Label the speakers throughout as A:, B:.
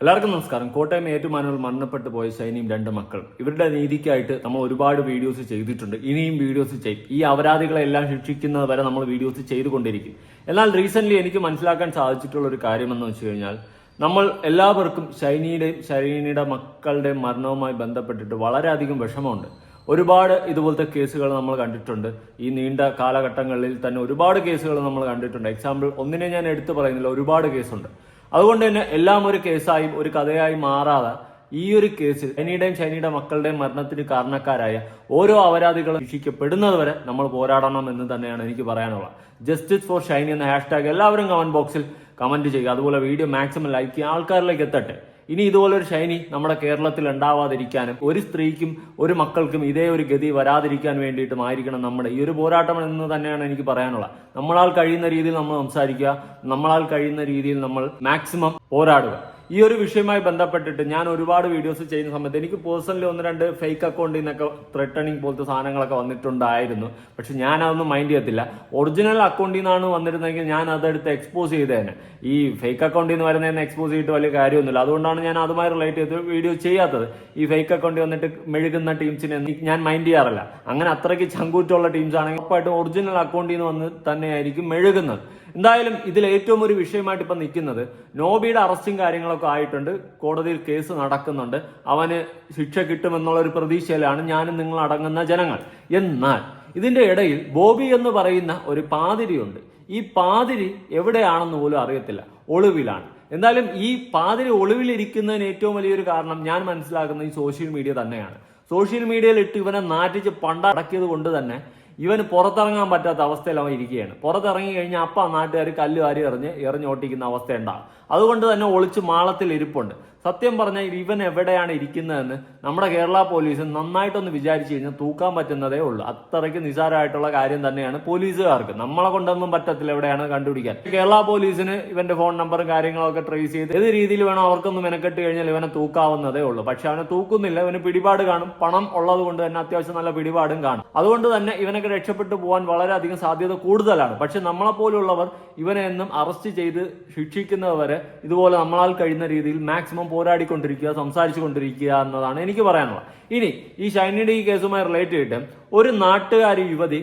A: എല്ലാവർക്കും നമസ്കാരം. കോട്ടയം ഏറ്റുമാനൂർ മരണപ്പെട്ടു പോയ ഷൈനിയും രണ്ട് മക്കൾ ഇവരുടെ നീതിക്കായിട്ട് നമ്മൾ ഒരുപാട് വീഡിയോസ് ചെയ്തിട്ടുണ്ട്. ഇനിയും വീഡിയോസ് ചെയ്യും. ഈ അപരാധികളെ എല്ലാം ശിക്ഷിക്കുന്നത് വരെ നമ്മൾ വീഡിയോസ് ചെയ്തുകൊണ്ടിരിക്കും. എന്നാൽ റീസെന്റ് എനിക്ക് മനസ്സിലാക്കാൻ സാധിച്ചിട്ടുള്ള ഒരു കാര്യമെന്ന് വെച്ച് കഴിഞ്ഞാൽ നമ്മൾ എല്ലാവർക്കും ഷൈനിയുടെയും ഷൈനിയുടെ മക്കളുടെയും മരണവുമായി ബന്ധപ്പെട്ടിട്ട് വളരെയധികം വിഷമമുണ്ട്. ഒരുപാട് ഇതുപോലത്തെ കേസുകൾ നമ്മൾ കണ്ടിട്ടുണ്ട്. ഈ നീണ്ട കാലഘട്ടങ്ങളിൽ തന്നെ ഒരുപാട് കേസുകൾ നമ്മൾ കണ്ടിട്ടുണ്ട്. എക്സാമ്പിൾ ഒന്നിനെ ഞാൻ എടുത്തു പറയുന്നില്ല. ഒരുപാട് കേസുണ്ട്. അതുകൊണ്ട് തന്നെ എല്ലാം ഒരു കേസായും ഒരു കഥയായി മാറാതെ ഈ ഒരു കേസിൽ ഷൈനിയുടെയും ഷൈനിയുടെ മക്കളുടെയും മരണത്തിന് കാരണക്കാരായ ഓരോ അപരാധികളും ശിക്ഷിക്കപ്പെടുന്നതുവരെ നമ്മൾ പോരാടണം എന്ന് തന്നെയാണ് എനിക്ക് പറയാനുള്ളത്. ജസ്റ്റിസ് ഫോർ ഷൈനി എന്ന ഹാഷ്ടാഗ് എല്ലാവരും കമന്റ് ബോക്സിൽ കമന്റ് ചെയ്യുക. അതുപോലെ വീഡിയോ മാക്സിമം ലൈക്ക് ചെയ്യുക. ആൾക്കാരിലേക്ക് എത്തട്ടെ. ഇനി ഇതുപോലൊരു ശൈനി നമ്മുടെ കേരളത്തിൽ ഉണ്ടാവാതിരിക്കാനും ഒരു സ്ത്രീക്കും ഒരു മക്കൾക്കും ഇതേ ഒരു ഗതി വരാതിരിക്കാൻ വേണ്ടിയിട്ടും ആയിരിക്കണം നമ്മുടെ. ഈ ഒരു പോരാട്ടം എന്ന് തന്നെയാണ് എനിക്ക് പറയാനുള്ളത്. നമ്മളാൽ കഴിയുന്ന രീതിയിൽ നമ്മൾ സംസാരിക്കുക നമ്മളാൽ കഴിയുന്ന രീതിയിൽ നമ്മൾ മാക്സിമം പോരാടുക. ഈ ഒരു വിഷയവുമായി ബന്ധപ്പെട്ടിട്ട് ഞാൻ ഒരുപാട് വീഡിയോസ് ചെയ്യുന്ന സമയത്ത് എനിക്ക് പേഴ്സണലി ഒന്ന് രണ്ട് ഫേക്ക് അക്കൗണ്ടിൽ നിന്നൊക്കെ ത്രെട്ടണിങ് പോലത്തെ സാധനങ്ങളൊക്കെ വന്നിട്ടുണ്ടായിരുന്നു. പക്ഷെ ഞാൻ അതൊന്നും മൈൻഡ് ചെയ്യത്തില്ല. ഒറിജിനൽ അക്കൗണ്ടിൽ നിന്നാണ് വന്നിരുന്നെങ്കിൽ ഞാൻ അതെടുത്ത് എക്സ്പോസ് ചെയ്തേനെ. ഈ ഫേക്ക് അക്കൗണ്ടിൽ നിന്ന് വരുന്നതിന് എക്സ്പോസ് ചെയ്തിട്ട് വലിയ കാര്യമൊന്നുമില്ല. അതുകൊണ്ടാണ് ഞാൻ അതുമായി റിലേറ്റ് ചെയ്ത് വീഡിയോ ചെയ്യാത്തത്. ഈ ഫേക്ക് അക്കൗണ്ടിൽ വന്നിട്ട് മെഴുകുന്ന ടീംസിനെ ഞാൻ മൈൻഡ് ചെയ്യാറില്ല. അങ്ങനെ അത്രയ്ക്ക് ചങ്കൂറ്റുള്ള ടീംസ് ആണെങ്കിൽ ഉറപ്പായിട്ടും ഒറിജിനൽ അക്കൗണ്ടിൽ നിന്ന് വന്ന് തന്നെയായിരിക്കും മെഴുകുന്നത്. എന്തായാലും ഇതിൽ ഏറ്റവും ഒരു വിഷയമായിട്ട് ഇപ്പം നിൽക്കുന്നത് നോബിയുടെ അറസ്റ്റും കാര്യങ്ങളൊക്കെ ആയിട്ടുണ്ട്. കോടതിയിൽ കേസ് നടക്കുന്നുണ്ട്. അവന് ശിക്ഷ കിട്ടുമെന്നുള്ള ഒരു പ്രതീക്ഷയിലാണ് ഞാനും നിങ്ങൾ അടങ്ങുന്ന ജനങ്ങൾ. എന്നാൽ ഇതിന്റെ ഇടയിൽ ബോബി എന്ന് പറയുന്ന ഒരു പാതിരിയുണ്ട്. ഈ പാതിരി എവിടെയാണെന്ന് പോലും അറിയത്തില്ല. ഒളിവിലാണ്. എന്തായാലും ഈ പാതിരി ഒളിവിലിരിക്കുന്നതിന് ഏറ്റവും വലിയൊരു കാരണം ഞാൻ മനസ്സിലാക്കുന്നത് ഈ സോഷ്യൽ മീഡിയ തന്നെയാണ്. സോഷ്യൽ മീഡിയയിൽ ഇട്ട് ഇവനെ നാറ്റിച്ച് പണ്ടടക്കിയത് കൊണ്ട് തന്നെ ഇവന് പുറത്തിറങ്ങാൻ പറ്റാത്ത അവസ്ഥയിൽ അവൻ ഇരിക്കുകയാണ്. പുറത്തിറങ്ങി കഴിഞ്ഞാൽ അപ്പം നാട്ടുകാർ കല്ലുകാരി എറിഞ്ഞ് എറിഞ്ഞോട്ടിക്കുന്ന അവസ്ഥ ഉണ്ടാകും അതുകൊണ്ട് തന്നെ ഒളിച്ച് മാളത്തിൽ ഇരിപ്പുണ്ട്. സത്യം പറഞ്ഞാൽ ഇവൻ എവിടെയാണ് ഇരിക്കുന്നതെന്ന് നമ്മുടെ കേരള പോലീസ് നന്നായിട്ടൊന്ന് വിചാരിച്ചു കഴിഞ്ഞാൽ തൂക്കാൻ പറ്റുന്നതേ ഉള്ളൂ. അത്രയ്ക്ക് നിസാരമായിട്ടുള്ള കാര്യം തന്നെയാണ് പോലീസുകാർക്ക്. നമ്മളെ കൊണ്ടൊന്നും പറ്റത്തില്ല എവിടെയാണ് കണ്ടുപിടിക്കാൻ. കേരള പോലീസിന് ഇവന്റെ ഫോൺ നമ്പറും കാര്യങ്ങളൊക്കെ ട്രേസ് ചെയ്ത് ഏത് രീതിയിൽ വേണം അവർക്കൊന്നും മെനക്കെട്ട് കഴിഞ്ഞാൽ ഇവനെ തൂക്കാവുന്നതേ ഉള്ളൂ. പക്ഷെ അവനെ തൂക്കുന്നില്ല ഇവന് പിടിപാട് കാണും. പണം ഉള്ളത് കൊണ്ട് തന്നെ അത്യാവശ്യം നല്ല പിടിപാടും കാണും. അതുകൊണ്ട് തന്നെ ഇവനൊക്കെ രക്ഷപ്പെട്ടു പോകാൻ വളരെയധികം സാധ്യത കൂടുതലാണ്. പക്ഷെ നമ്മളെ പോലുള്ളവർ ഇവനെ എന്നും അറസ്റ്റ് ചെയ്ത് ശിക്ഷിക്കുന്നവരെ ഇതുപോലെ നമ്മളാൽ കഴിയുന്ന രീതിയിൽ മാക്സിമം പോരാടിക്കൊണ്ടിരിക്കുക സംസാരിച്ചു കൊണ്ടിരിക്കുക എന്നതാണ് എനിക്ക് പറയാനുള്ളത്. ഇനി ഈ ഷൈനിയുടെ ഈ കേസുമായി റിലേറ്റ് ചെയ്തിട്ട് ഒരു നാട്ടുകാരി യുവതി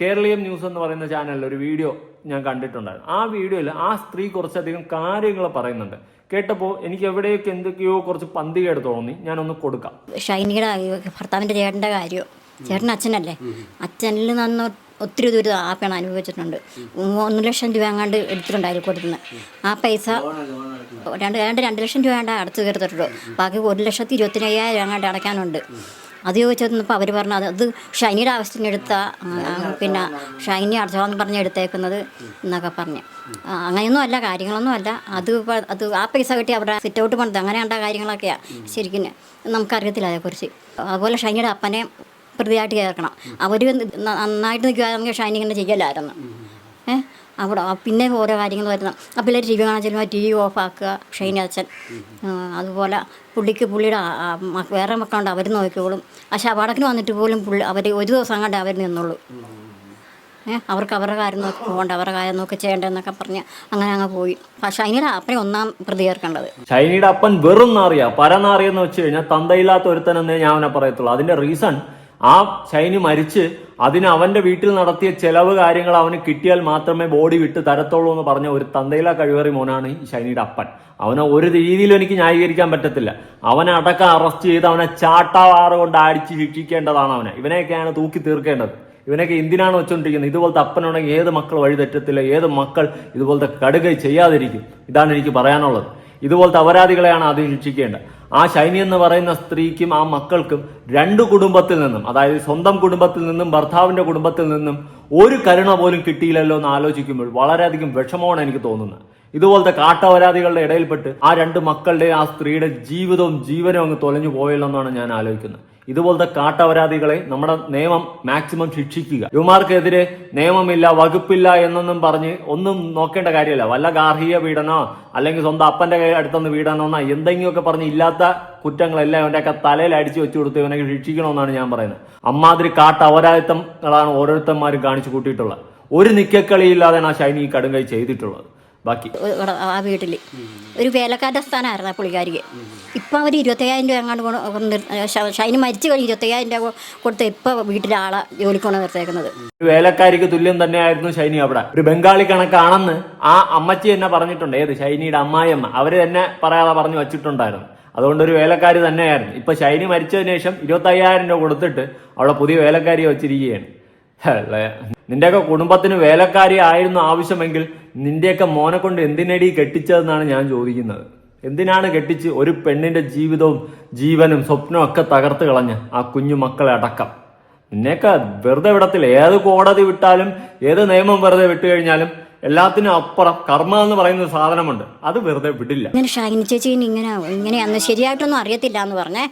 A: കേരളീയം ന്യൂസ് എന്ന് പറയുന്ന ചാനലിൽ ഒരു വീഡിയോ ഞാൻ കണ്ടിട്ടുണ്ടായിരുന്നു. ആ വീഡിയോയിൽ ആ സ്ത്രീ കുറച്ചധികം കാര്യങ്ങൾ പറയുന്നുണ്ട്. കേട്ടപ്പോൾ എനിക്ക് എവിടെയൊക്കെ എന്തൊക്കെയോ കുറച്ച് പന്തികേട് തോന്നി. ഞാനൊന്ന് കൊടുക്കാം.
B: ഷൈനിയുടെ ഭർത്താവിന്റെ ചേട്ടന്റെ കാര്യം. ചേട്ടൻ അച്ഛനല്ലേ? അച്ഛനിൽ നിന്ന് ഒത്തിരി ദൂരം ആ അനുഭവിച്ചിട്ടുണ്ട്. ഒന്ന് ലക്ഷം രൂപ എങ്ങാണ്ട് എടുത്തിട്ടുണ്ട് അയൽക്കൂട്ടത്തിന് ആ പൈസ രണ്ട് രണ്ട് രണ്ട് ലക്ഷം രൂപ വേണ്ട അടച്ചു തീർത്തിട്ടുള്ളൂ ബാക്കി ഒരു ലക്ഷത്തി ഇരുപത്തിനയ്യായിരം എങ്ങാണ്ട് അടയ്ക്കാനുണ്ട്. അത് ചോദിച്ചപ്പോൾ അവർ പറഞ്ഞു അത് അത് ഷൈനിയുടെ ആവശ്യത്തിന് എടുത്ത പിന്നെ ഷൈനി അടച്ചോളെന്ന് പറഞ്ഞ് എടുത്തേക്കുന്നത് എന്നൊക്കെ പറഞ്ഞു. അങ്ങനെയൊന്നും അല്ല കാര്യങ്ങളൊന്നും അല്ല. അത് അത് ആ പൈസ കിട്ടി അവരുടെ സിറ്റ് ഔട്ട് പണിത്. അങ്ങനെ കണ്ട കാര്യങ്ങളൊക്കെയാണ് ശരിക്കും നമുക്കറിയത്തില്ല അതേക്കുറിച്ച് അതുപോലെ ഷൈനിയുടെ അപ്പനെ പ്രതിയായിട്ട് ചേർക്കണം അവർ നന്നായിട്ട് നിൽക്കുകയാണെങ്കിൽ ഷൈനിങ് തന്നെ ചെയ്യലായിരുന്നു. ഏഹ് അവിടെ പിന്നെ ഓരോ കാര്യങ്ങൾ വരുന്നത് ആ പിള്ളേർ ടി വി കാണാൻ ചെല്ലുമ്പോൾ ടി വി ഓഫ് ആക്കുക ഷൈനി അച്ഛൻ. അതുപോലെ പുള്ളിക്ക് പുള്ളിയുടെ വേറെ മക്കളുണ്ട് അവർ നോക്കിക്കോളും. ആ ശവാടക്കിന് വന്നിട്ട് പോലും പുള്ളി അവർ ഒരു ദിവസം കണ്ടേ അവർ നിന്നുള്ളൂ. ഏഹ് അവർക്ക് അവരുടെ കാര്യം നോക്കി പോകണ്ട അവരുടെ കാര്യം നോക്കി ചെയ്യേണ്ടതെന്നൊക്കെ പറഞ്ഞ് അങ്ങനെ അങ്ങ് പോയി. ഷൈനിയുടെ അപ്പനെ ഒന്നാം പ്രതി ചേർക്കേണ്ടത്
A: ഷൈനിയുടെ അപ്പൻ വെറും നാറിയ. പരനാറിയെന്ന് വെച്ച് കഴിഞ്ഞാൽ തന്തയില്ലാത്ത ഒരുത്തനെന്നേ ഞാൻ അവനെ പറയത്തുള്ളൂ. അതിന്റെ റീസൺ ആ ശൈനി മരിച്ച് അതിന് അവന്റെ വീട്ടിൽ നടത്തിയ ചെലവ് കാര്യങ്ങൾ അവന് കിട്ടിയാൽ മാത്രമേ ബോഡി വിട്ട് തരത്തുള്ളൂ എന്ന് പറഞ്ഞ ഒരു തന്തയില കഴിവേറി മോനാണ് ഈ ഷൈനിയുടെ അപ്പൻ. അവനെ ഒരു രീതിയിലും എനിക്ക് ന്യായീകരിക്കാൻ പറ്റത്തില്ല. അവനെ അടക്കം അറസ്റ്റ് ചെയ്ത് അവനെ ചാട്ടാവാറ് കൊണ്ട് അടിച്ച് ശിക്ഷിക്കേണ്ടതാണ് അവനെ. ഇവനെയൊക്കെയാണ് തൂക്കി തീർക്കേണ്ടത്. ഇവനൊക്കെ എന്തിനാണ് വെച്ചോണ്ടിരിക്കുന്നത്? ഇതുപോലത്തെ അപ്പനുണ്ടെങ്കിൽ ഏത് മക്കൾ വഴി തെറ്റത്തില്ല ഏത് മക്കൾ ഇതുപോലത്തെ കടുകൈ ചെയ്യാതിരിക്കും. ഇതാണ് എനിക്ക് പറയാനുള്ളത്. ഇതുപോലത്തെ അപരാധികളെയാണ് ആദ്യം ശിക്ഷിക്കേണ്ടത്. ആ ശൈനി എന്ന് പറയുന്ന സ്ത്രീക്കും ആ മക്കൾക്കും രണ്ട് കുടുംബത്തിൽ നിന്നും അതായത് സ്വന്തം കുടുംബത്തിൽ നിന്നും ഭർത്താവിന്റെ കുടുംബത്തിൽ നിന്നും ഒരു കരുണ പോലും കിട്ടിയില്ലല്ലോ എന്ന് ആലോചിക്കുമ്പോൾ വളരെയധികം വിഷമമാണ് എനിക്ക് തോന്നുന്നത്. ഇതുപോലത്തെ കാട്ടവരാധികളുടെ ഇടയിൽപ്പെട്ട് ആ രണ്ട് മക്കളുടെ ആ സ്ത്രീയുടെ ജീവിതവും ജീവനും അങ്ങ് തൊലഞ്ഞു പോയല്ലോ എന്നാണ് ഞാൻ ആലോചിക്കുന്നത്. ഇതുപോലത്തെ കാട്ടപരാധികളെ നമ്മുടെ നിയമം മാക്സിമം ശിക്ഷിക്കുക. ഇവമാർക്കെതിരെ നിയമമില്ല വകുപ്പില്ല എന്നൊന്നും പറഞ്ഞ് ഒന്നും നോക്കേണ്ട കാര്യമല്ല. വല്ല ഗാർഹിക പീഡനോ അല്ലെങ്കിൽ സ്വന്തം അപ്പന്റെ കൈ അടുത്തുനിന്ന് എന്നാ എന്തെങ്കിലുമൊക്കെ പറഞ്ഞ് ഇല്ലാത്ത കുറ്റങ്ങളെല്ലാം ഇവന്റെയൊക്കെ തലയിൽ അടിച്ചു വെച്ചു കൊടുത്ത് ഇവനെ ശിക്ഷിക്കണമെന്നാണ് ഞാൻ പറയുന്നത്. അമ്മാതിരി കാട്ട അപരാധിത്വങ്ങളാണ് ഓരോരുത്തന്മാരും കാണിച്ചു കൂട്ടിയിട്ടുള്ളത്. ഒരു നിക്കക്കളിയില്ലാതെയാണ് ആ ഷൈനി ഈ കടുങ്കൈ ചെയ്തിട്ടുള്ളത്. ബാക്കി.
B: ആ വീട്ടിൽ ഒരു വേലക്കാരുടെ സ്ഥാനമായിരുന്നു ആ പുള്ളിക്കാരിക്ക്. ഇപ്പം അവർ ഇരുപത്തയ്യായിരം രൂപ എങ്ങാണ്ട് ഷൈന് മരിച്ചു കഴിഞ്ഞ് ഇരുപത്തയ്യായിരം രൂപ കൊടുത്ത് ഇപ്പം വീട്ടിലെ ആളെ ജോലിക്കൊണ്ട് നിർത്തേക്കുന്നത്
A: വേലക്കാരിക്ക് തുല്യം തന്നെയായിരുന്നു ഷൈനി അവിടെ. ഒരു ബംഗാളി കണക്കാണെന്ന് ആ അമ്മച്ചി തന്നെ പറഞ്ഞിട്ടുണ്ട്. ഏത്? ഷൈനിയുടെ അമ്മായിയമ്മ. അവർ തന്നെ പറയാതെ പറഞ്ഞു വെച്ചിട്ടുണ്ടായിരുന്നു. അതുകൊണ്ട് ഒരു വേലക്കാരി തന്നെയായിരുന്നു. ഇപ്പൊ ഷൈനി മരിച്ചതിന് ശേഷം ഇരുപത്തയ്യായിരം രൂപ കൊടുത്തിട്ട് അവിടെ പുതിയ വേലക്കാരി വെച്ചിരിക്കുകയാണ്. നിന്റെയൊക്കെ കുടുംബത്തിന് വേലക്കാരി ആയിരുന്നു ആവശ്യമെങ്കിൽ നിന്റെയൊക്കെ മോനെ കൊണ്ട് എന്തിനടി കെട്ടിച്ചതെന്നാണ് ഞാൻ ചോദിക്കുന്നത്. എന്തിനാണ് കെട്ടിച്ച് ഒരു പെണ്ണിന്റെ ജീവിതവും ജീവനും സ്വപ്നവും ഒക്കെ തകർത്ത് കളഞ്ഞ് ആ കുഞ്ഞു മക്കളെ അടക്കം? നിന്നെയൊക്കെ വെറുതെ വിടത്തില്ല. ഏത് കോടതി വിട്ടാലും ഏത് നിയമം വെറുതെ വിട്ടു കഴിഞ്ഞാലും എല്ലാത്തിനും അപ്പുറം കർമ്മ എന്ന് പറയുന്ന സാധനമുണ്ട്. അത് വെറുതെ വിടില്ല.
B: ഇങ്ങനെ ഷൈനി ചേച്ചി ഇങ്ങനെ ഇങ്ങനെയാന്ന് ശരിയായിട്ടൊന്നും അറിയത്തില്ല എന്ന് പറഞ്ഞേ.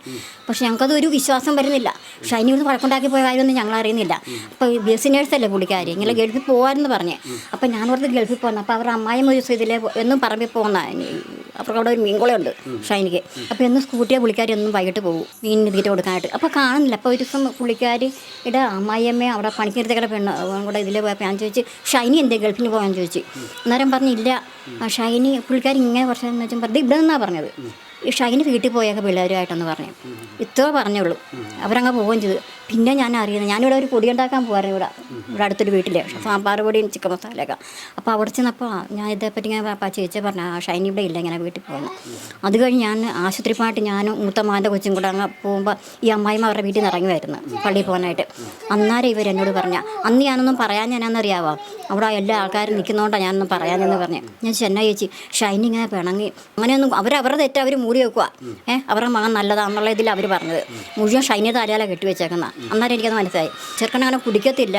B: പക്ഷെ ഞങ്ങൾക്കത് ഒരു വിശ്വാസം വരുന്നില്ല. ഷൈനി ഒന്ന് വഴക്കുണ്ടാക്കി പോയ കാര്യമൊന്നും ഞങ്ങൾ അറിയുന്നില്ല. അപ്പോൾ ബിസിനേഴ്സ് അല്ലേ പുള്ളിക്കാരി? ഇങ്ങനെ ഗൾഫിൽ പോകാമെന്ന് പറഞ്ഞേ. അപ്പൊ ഞാൻ ഓർത്ത് ഗൾഫിൽ പോകുന്നത് അപ്പോൾ അവർ അമ്മായി ഒരു ഇതിലെ എന്നും പറമ്പിൽ പോകുന്ന അവർക്ക് അവിടെ ഒരു മീൻകുളയുണ്ട് ഷൈനിക്ക്. അപ്പോൾ എന്ന് സ്കൂട്ടിയെ പുള്ളിക്കാരി ഒന്നും വൈകിട്ട് പോകും. മീനിന് തീറ്റ കൊടുക്കാനായിട്ട്. അപ്പോൾ കാണുന്നില്ല. അപ്പോൾ ഒരു ദിവസം പുള്ളിക്കാരിയുടെ അമ്മായിയമ്മ അവിടെ പണിക്കെടുത്തേക്കടെ പെണ്ണ് കൂടെ ഇതിൽ പോയപ്പോൾ ഞാൻ ചോദിച്ചു ഷൈനി എന്തേ ഗൾഫിന് പോകാൻ ചോദിച്ചു. അന്നേരം പറഞ്ഞില്ല ഷൈനി പുള്ളിക്കാരി ഇങ്ങനെ കുറച്ചെന്ന് വെച്ചാൽ പറഞ്ഞത് ഇവിടെ നിന്നാണ് പറഞ്ഞത്. ഈ ഷൈനി വീട്ടിൽ പോയൊക്കെ പിള്ളേരുമായിട്ടെന്ന് പറഞ്ഞു. ഇത്ര പറഞ്ഞുള്ളൂ. അവരങ്ങ് പോവുകയും ചെയ്തു. പിന്നെ ഞാൻ അറിയുന്നത് ഞാനിവിടെ ഒരു പൊടി ഉണ്ടാക്കാൻ പോകാറ് ഇവിടെ. ഇവിടെ അടുത്തൊരു വീട്ടിലെ. സാമ്പാർ പൊടിയും ചിക്കൻ മസാലയൊക്കെ. അപ്പോൾ അവിടെ ചെന്നപ്പോൾ ഞാൻ ഇതേപ്പറ്റി ഇങ്ങനെ അപ്പം ചേച്ചി പറഞ്ഞു ഷൈനി ഇവിടെ ഇല്ല ഇങ്ങനെ വീട്ടിൽ പോകുന്നു. അത് കഴിഞ്ഞ് ഞാൻ ആശുപത്രി പോയിട്ട് ഞാനും മൂത്തമാന്റെ കൊച്ചും കൂടെ അങ്ങ് പോകുമ്പോൾ ഈ അമ്മായിമ്മ അവരുടെ വീട്ടിൽ നിന്ന് ഇറങ്ങി വരുന്നത് പള്ളിയിൽ പോകാനായിട്ട്. അന്നേരം ഇവർ എന്നോട് പറഞ്ഞ അന്ന് ഞാനൊന്നും പറയാൻ ഞാനെന്നറിയാവോ അവിടെ എല്ലാ ആൾക്കാരും നിൽക്കുന്നതുകൊണ്ടാണ് ഞാനൊന്നും പറയാനെന്ന് പറഞ്ഞു. ഞാൻ ചെന്നൈ ചേച്ചി ഷൈനി ഇങ്ങനെ പിണങ്ങി അങ്ങനെയൊന്നും അവർ അവരുടെ തെറ്റ് അവർ മൂടി വെക്കുക ഏഹ് അവരുടെ മകൻ നല്ലതാണെന്നുള്ള ഇതിൽ അവർ പറഞ്ഞത്. മുഴുവൻ ഷൈനി താരാല കെട്ടിവെച്ചേക്കുന്ന അന്നേരം എനിക്കത് മനസ്സിലായി. ചെറുക്കൻ അങ്ങനെ കുടിക്കത്തില്ല.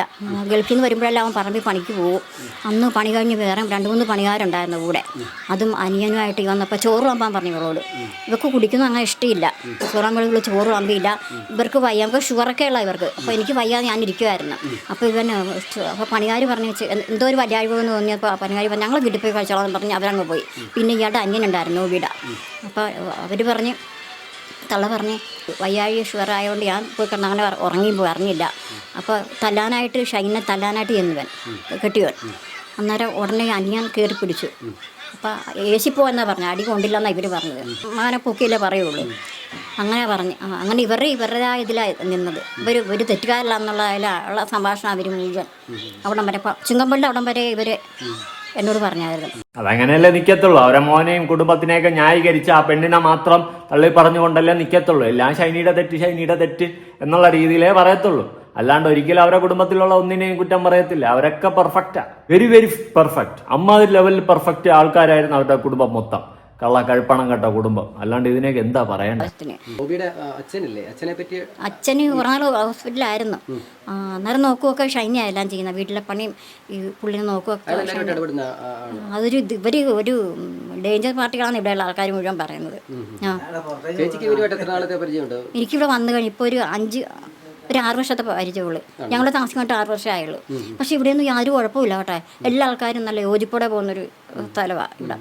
B: ഗൾഫിൽ നിന്ന് വരുമ്പോഴെല്ലാം അവൻ പറമ്പിൽ പണിക്ക് പോകും. അന്ന് പണി കഴിഞ്ഞ് വേറെ രണ്ട് മൂന്ന് പണിക്കാരുണ്ടായിരുന്നു കൂടെ. അതും അനിയനുമായിട്ട് വന്നപ്പോൾ ചോറ് വമ്പാൻ പറഞ്ഞു ഇവളോട്. ഇവർക്ക് കുടിക്കുന്നു അങ്ങനെ ഇഷ്ടമില്ല. ചോറാകുമ്പോൾ ചോറ് വമ്പിയില്ല ഇവർക്ക് വയ്യ. നമുക്ക് ഷുഗറൊക്കെ ഉള്ള ഇവർക്ക്. അപ്പോൾ എനിക്ക് വയ്യാതെ ഞാൻ ഇരിക്കുമായിരുന്നു അപ്പോൾ ഇവൻ അപ്പോൾ പണികാർ പറഞ്ഞു വെച്ച് എന്തോ ഒരു വലിയ എന്ന് തോന്നിയപ്പോൾ പണികാർ പറഞ്ഞു ഞങ്ങൾ വീട്ടിൽ പോയി കഴിച്ചോളാം എന്ന് പറഞ്ഞ്. അവരങ്ങ് പോയി. പിന്നെ ഇയാളുടെ അനിയനുണ്ടായിരുന്നു വീട അപ്പോൾ അവർ പറഞ്ഞ് തള്ള പറഞ്ഞ് വയ്യാഴ്ച ഷുഗർ ആയതുകൊണ്ട് ഞാൻ പോയി കിടന്ന് അങ്ങനെ പോയി അറിഞ്ഞില്ല. അപ്പോൾ തല്ലാനായിട്ട് ഷൈനെ തല്ലാനായിട്ട് ചെന്നുവൻ കെട്ടിയവൻ. അന്നേരം ഉടനെ അനിയാൻ കയറി പിടിച്ചു. അപ്പോൾ ഏശി പോവെന്നാ പറഞ്ഞു? അടി കൊണ്ടില്ലെന്നാണ് ഇവർ പറഞ്ഞത്. അങ്ങനെ പൊക്കിയില്ലേ പറയുള്ളൂ. അങ്ങനെ പറഞ്ഞ്. അങ്ങനെ ഇവരുടെ ഇവരുടേതായ ഇതിലാണ് നിന്നത്. ഇവർ ഒരു തെറ്റുകാരില്ല എന്നുള്ള സംഭാഷണം അവർ മുഴുവൻ. അവിടം വരെ ചുങ്കമ്പള്ളിന്റെ അവിടം വരെ ഇവർ എന്നോട് പറഞ്ഞായിരുന്നു.
A: അതങ്ങനെയല്ലേ നിക്കത്തുള്ളൂ. അവരെ മോനെയും കുടുംബത്തിനെയൊക്കെ ന്യായീകരിച്ച് ആ പെണ്ണിനെ മാത്രം തള്ളി പറഞ്ഞുകൊണ്ടല്ലേ നിക്കത്തുള്ളൂ. എല്ലാം ഷൈനിയുടെ തെറ്റ് ഷൈനിയുടെ തെറ്റ് എന്നുള്ള രീതിയിലേ പറയത്തുള്ളൂ. അല്ലാണ്ട് ഒരിക്കലും അവരെ കുടുംബത്തിലുള്ള ഒന്നിനെയും കുറ്റം പറയത്തില്ല. അവരൊക്കെ പെർഫെക്റ്റാ വെരി വെരി പെർഫെക്റ്റ് അമ്മാതിരി ലെവലിൽ പെർഫെക്റ്റ് ആൾക്കാരായിരുന്നു അവരുടെ കുടുംബം മൊത്തം. കള്ള കഴുപ്പണം കേട്ട കുടുംബം. അല്ലാണ്ട് ഇതിനൊക്കെ എന്താ പറയണ്ടേ?
C: ബോബിയുടെ അച്ഛനില്ലേ? അച്ഛനെ പറ്റി
B: അച്ഛന് കുറേ ഹോസ്പിറ്റലായിരുന്നു അന്നേരം നോക്കുമൊക്കെ ഷൈനി എല്ലാം ചെയ്യുന്ന വീട്ടിലെ പണിയും ഈ പുള്ളിനെ
C: ആണ്.
B: അതൊരു ഇത് ഇവർ ഒരു ഡേഞ്ചർ പാർട്ടികളാണ് ഇവിടെയുള്ള ആൾക്കാർ മുഴുവൻ പറയുന്നത്. ആ. എനിക്കിവിടെ വന്നു കഴിഞ്ഞ് ഇപ്പോൾ ഒരു അഞ്ച് ഒരു ആറ് വർഷത്തെ പരിചയമുള്ളൂ. ഞങ്ങൾ താമസിക്കാട്ട് ആറ് വർഷമേ ആയുള്ളൂ. പക്ഷെ ഇവിടെയൊന്നും യാതൊരു കുഴപ്പമില്ല കേട്ടെ. എല്ലാ ആൾക്കാരും നല്ല യോജിപ്പോടെ പോകുന്നൊരു സ്ഥലമാണ് ഇവിടെ.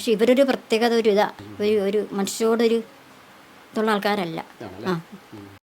B: പക്ഷെ ഇവരൊരു പ്രത്യേകത ഒരു ഇതാ ഒരു ഒരു മനുഷ്യരോടൊരു ഇതുള്ള ആൾക്കാരല്ല. ആ.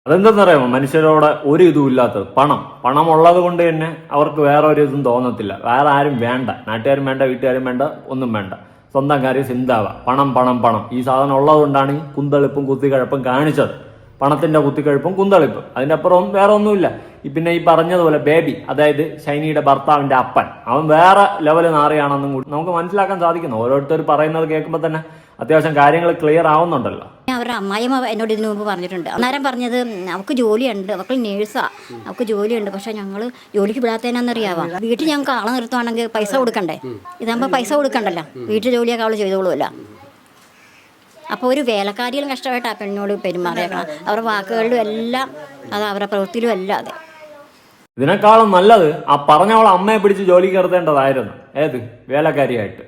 A: അതെന്തെന്നറിയാമോ? മനുഷ്യരോട് ഒരു ഇതും ഇല്ലാത്തത് പണം. പണം ഉള്ളത് കൊണ്ട് തന്നെ അവർക്ക് വേറെ ഒരു ഇതും തോന്നത്തില്ല. വേറെ ആരും വേണ്ട. നാട്ടുകാരും വേണ്ട വീട്ടുകാരും വേണ്ട ഒന്നും വേണ്ട. സ്വന്തം കാര്യം ചിന്താവ. പണം പണം പണം. ഈ സാധനം ഉള്ളതുകൊണ്ടാണ് ഈ കുന്തളിപ്പും കുത്തിക്കഴപ്പും കാണിച്ചത്. പണത്തിന്റെ കുത്തിക്കഴുപ്പും കുന്തളിപ്പും. അതിന്റെ അപ്പുറം വേറെ ഒന്നുമില്ല. പിന്നെ ഈ പറഞ്ഞതുപോലെ ബേബി അതായത് ഷൈനിയുടെ ഭർത്താവിന്റെ അപ്പൻ. അവൻ വേറെ ലെവൽ നാറിയാണെന്നും കൂടി നമുക്ക് മനസ്സിലാക്കാൻ സാധിക്കുന്നു. ഓരോരുത്തർ പറയുന്നത് കേൾക്കുമ്പോൾ തന്നെ അത്യാവശ്യം കാര്യങ്ങൾ ക്ലിയർ ആവുന്നുണ്ടല്ലോ.
B: ഞാൻ അവരുടെ അമ്മായിമ്മ എന്നോട് ഇതിനു മുമ്പ് പറഞ്ഞിട്ടുണ്ട്. അന്നേരം പറഞ്ഞത് അവൾക്ക് ജോലിയുണ്ട്. അവൾക്ക് നേഴ്സാ അവൾക്ക് ജോലിയുണ്ട്. പക്ഷെ ഞങ്ങൾ ജോലിക്ക് വിടാത്തതിനാന്നറിയാവാം വീട്ടിൽ ഞങ്ങൾക്ക് ആളെ നിർത്തുവാണെങ്കിൽ പൈസ കൊടുക്കണ്ടേ? ഇതാകുമ്പോൾ പൈസ കൊടുക്കണ്ടല്ലോ. വീട്ടിൽ ജോലിയൊക്കെ അവൾ ചെയ്തോളുമല്ലോ അപ്പോൾ ഒരു വേലക്കാരിയിലും കഷ്ടമായിട്ട് ആ പെണ്ണിനോട് പെരുമാറിയേക്കണം അവരുടെ വാക്കുകളിലും എല്ലാം അത് അവരുടെ പ്രവൃത്തിയിലും അല്ലാതെ
A: ഇതിനേക്കാളും നല്ലത് ആ പറഞ്ഞവൾ അമ്മയെ പിടിച്ച് ജോലി കയറത്തേണ്ടതായിരുന്നു ഏത്? വേലക്കാരിയായിട്ട്.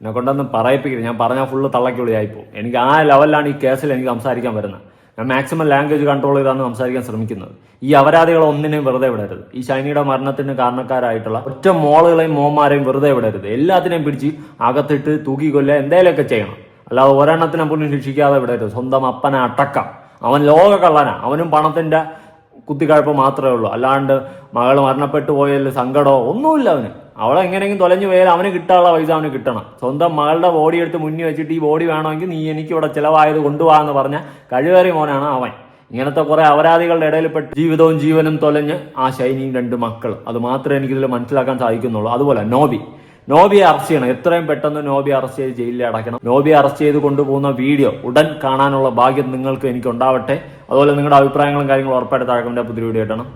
A: എന്നെ കൊണ്ടൊന്നും പറയിപ്പിക്കരുത്. ഞാൻ പറഞ്ഞാൽ ഫുള്ള് തള്ളക്കുള്ളിയായിപ്പോ എനിക്ക് ആ ലെവലിലാണ് ഈ കേസിൽ എനിക്ക് സംസാരിക്കാൻ വരുന്നത്. ഞാൻ മാക്സിമം ലാംഗ്വേജ് കൺട്രോൾ ചെയ്താണ് സംസാരിക്കാൻ ശ്രമിക്കുന്നത്. ഈ അപരാധികളെ ഒന്നിനെയും വെറുതെ വിടരുത്. ഈ ശൈനിയുടെ മരണത്തിന് കാരണക്കാരായിട്ടുള്ള ഒറ്റ മോളുകളെയും മോമാരെയും വെറുതെ വിടരുത്. എല്ലാത്തിനെയും പിടിച്ച് അകത്തിട്ട് തൂക്കി കൊല്ലുക എന്തേലൊക്കെ ചെയ്യണം. അല്ലാതെ ഒരെണ്ണത്തിനെ പോലും ശിക്ഷിക്കാതെ വിടരുത് സ്വന്തം അപ്പനെ അടക്കം. അവൻ ലോക കള്ളനാ അവനും പണത്തിന്റെ കുത്തിക്കഴപ്പ് മാത്രമേ ഉള്ളൂ. അല്ലാണ്ട് മകൾ മരണപ്പെട്ടു പോയതിൽ സങ്കടമോ ഒന്നുമില്ല അവന്. അവളെ എങ്ങനെയെങ്കിലും തൊലഞ്ഞു പോയാൽ അവന് കിട്ടാനുള്ള പൈസ അവന് കിട്ടണം. സ്വന്തം മകളുടെ ബോഡി എടുത്ത് മുന്നി വെച്ചിട്ട് ഈ ബോഡി വേണമെങ്കിൽ നീ എനിക്ക് ഇവിടെ ചിലവായത് കൊണ്ടുപോകാന്ന് പറഞ്ഞ കഴിവേറി മോനാണ് അവൻ. ഇങ്ങനത്തെ കുറെ അപരാധികളുടെ ഇടയിൽപ്പെട്ട് ജീവിതവും ജീവനും തൊലഞ്ഞ് ആ ശൈനിയും രണ്ട് മക്കൾ അത് മാത്രമേ എനിക്കിതിൽ മനസ്സിലാക്കാൻ സാധിക്കുന്നുള്ളൂ. അതുപോലെ നോബി. നോബിയെ അറസ്റ്റ് ചെയ്യണം. എത്രയും പെട്ടെന്ന് നോബിയെ അറസ്റ്റ് ചെയ്ത് ജയിലിൽ അടക്കണം നോബിയെ അറസ്റ്റ് ചെയ്ത് കൊണ്ടുപോകുന്ന വീഡിയോ ഉടൻ കാണാനുള്ള ഭാഗ്യം നിങ്ങൾക്ക് എനിക്ക് ഉണ്ടാവട്ടെ അതുപോലെ നിങ്ങളുടെ അഭിപ്രായങ്ങളും കാര്യങ്ങളും ഉറപ്പായിട്ട് താഴെ പുതിയ വീഡിയോ ഇട്ടണം